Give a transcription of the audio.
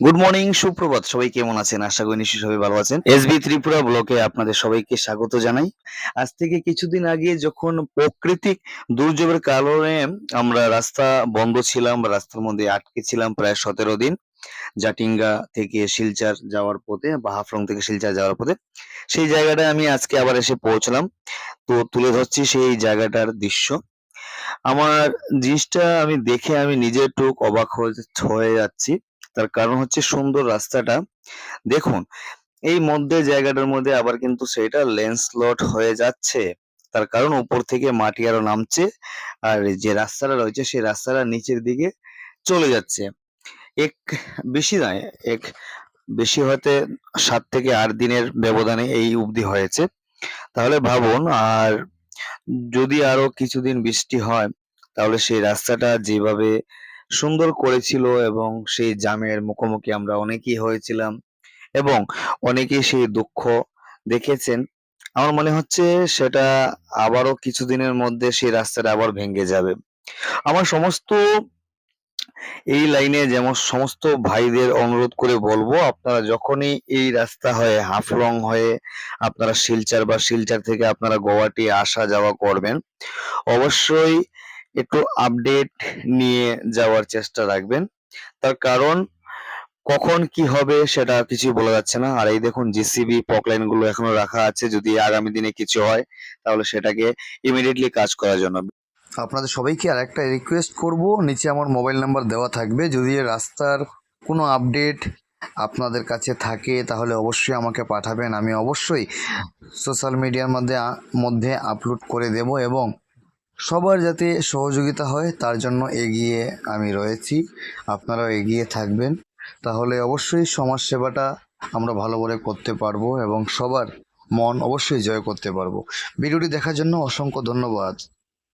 Good morning সুপ্রভাত। সবাই কেমন আছেন? আশা করি নিশ্চয়ই সবাই ভালো আছেন। এসবি ত্রিপুরা ব্লকে আপনাদের সবাইকে স্বাগত জানাই। আজ থেকে কিছুদিন আগে যখন প্রাকৃতিক দুর্যোগের কারণে আমরা রাস্তা বন্ধ ছিলাম বা রাস্তার মধ্যে আটকে ছিলাম প্রায় সতেরো দিন, জাটিঙ্গা থেকে শিলচর যাওয়ার পথে বা হাফলং থেকে শিলচর যাওয়ার পথে, সেই জায়গাটায় আমি আজকে আবার এসে পৌঁছলাম। তো তুলে ধরছি সেই জায়গাটার দৃশ্য। আমার জিনিসটা আমি দেখে আমি নিজে একটু অবাক হয়ে যাচ্ছি। তার কারণ হচ্ছে সুন্দর রাস্তাটা। দেখুন, এই মধ্যে জায়গাটার মধ্যে আবার কিন্তু সেটা ল্যান্ডস্লট হয়ে যাচ্ছে। তার কারণ উপর থেকে মাটি আরও নামছে, আর যে রাস্তাটা রয়েছে সেই রাস্তাটা নিচের দিকে চলে যাচ্ছে। এক বেশি নয়, এক বেশি হতে সাত থেকে আট দিনের ব্যবধানে এই অবধি হয়েছে। তাহলে ভাবুন, আর যদি আরও কিছুদিন বৃষ্টি হয়, তাহলে সেই রাস্তাটা যেভাবে সুন্দর করেছিল এবং সেই জামের মুখোমুখি আমরা অনেকেই হয়েছিলাম এবং অনেকেই সেই দুঃখ দেখেছেন। আমার মনে হচ্ছে সেটা আবারও কিছুদিনের মধ্যে সেই রাস্তাটা আবার ভেঙে যাবে। আমার সমস্ত এই লাইনে যেমন সমস্ত ভাইদের অনুরোধ করে বলব, আপনারা যখনই এই রাস্তা হয়ে হাফলং হয়ে আপনারা শিলচর বা শিলচর থেকে আপনারা গোয়াটি আসা যাওয়া করবেন, অবশ্যই একটু আপডেট নিয়ে যাওয়ার চেষ্টা রাখবেন। তার কারণ, কখন কি হবে সেটা কিছু বলা যাচ্ছে না। আর এই দেখুন জিসিবি পকলাইনগুলো এখনও রাখা আছে। যদি আগামী দিনে কিছু হয়, তাহলে সেটাকে ইমিডিয়েটলি কাজ করার জন্য। আপনাদের সবাইকে আর একটা রিকোয়েস্ট করব। নিচে আমার মোবাইল নাম্বার দেওয়া থাকবে। যদি রাস্তার কোনো আপডেট আপনাদের কাছে থাকে, তাহলে অবশ্যই আমাকে পাঠাবেন। আমি অবশ্যই সোশ্যাল মিডিয়ার মধ্যে মধ্যে আপলোড করে দেব এবং সবার যাতে সহযোগিতা হয়, তার জন্য এগিয়ে আমি রয়েছি। আপনারাও এগিয়ে থাকবেন। তাহলে অবশ্যই সমাজ সেবাটা আমরা ভালো করে করতে পারব এবং সবার মন অবশ্যই জয় করতে পারব। ভিডিওটি দেখার জন্য অসংখ্য ধন্যবাদ।